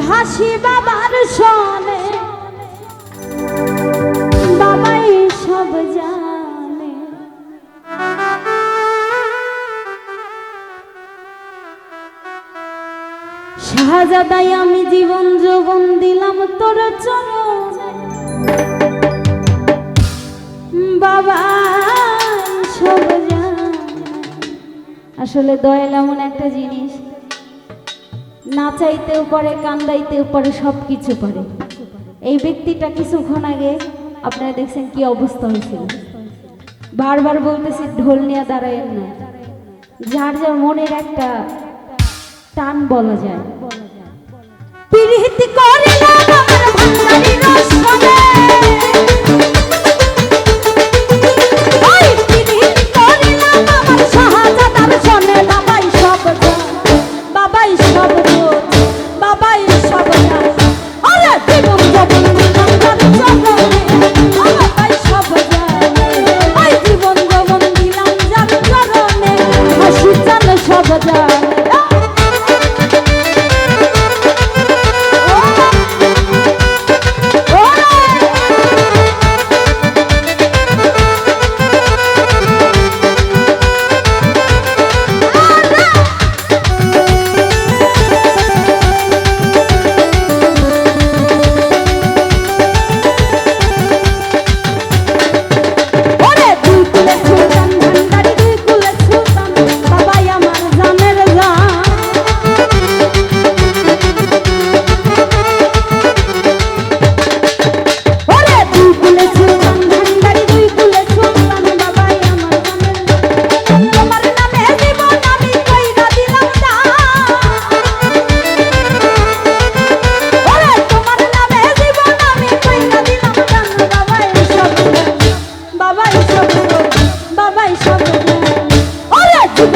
ঘাসি বাবার সনে বাবাই সব জানে। শাহজাদাই আমি জীবন যৌবন দিলাম তোর চর বাবা সব জানে। আসলে দয়াল এমন একটা জিনিস নাচাইতেও পারে, কান্দাইতেও পারে সব কিছু পারে। এই ব্যক্তিটা কিছুক্ষণ আগে আপনারা দেখছেন কি অবস্থা হয়েছিল। বারবার বলতেছি, ঢোল নিয়ে দাঁড়ায় না। যার যার মনের একটা টান বলা যায়। করে না আমার ভান্ডারি রস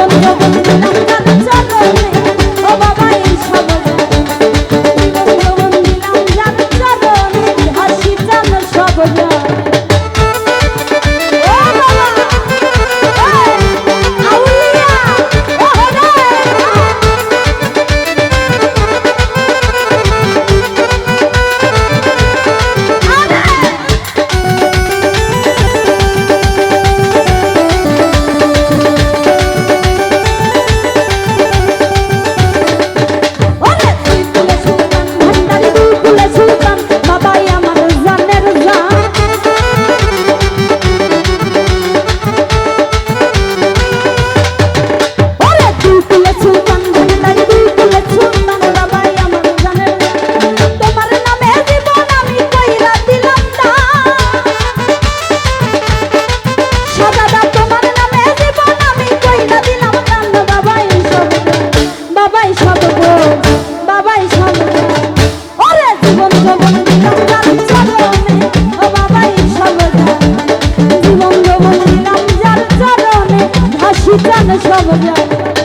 চলো চলো চলো ঠিকানা সব জানে।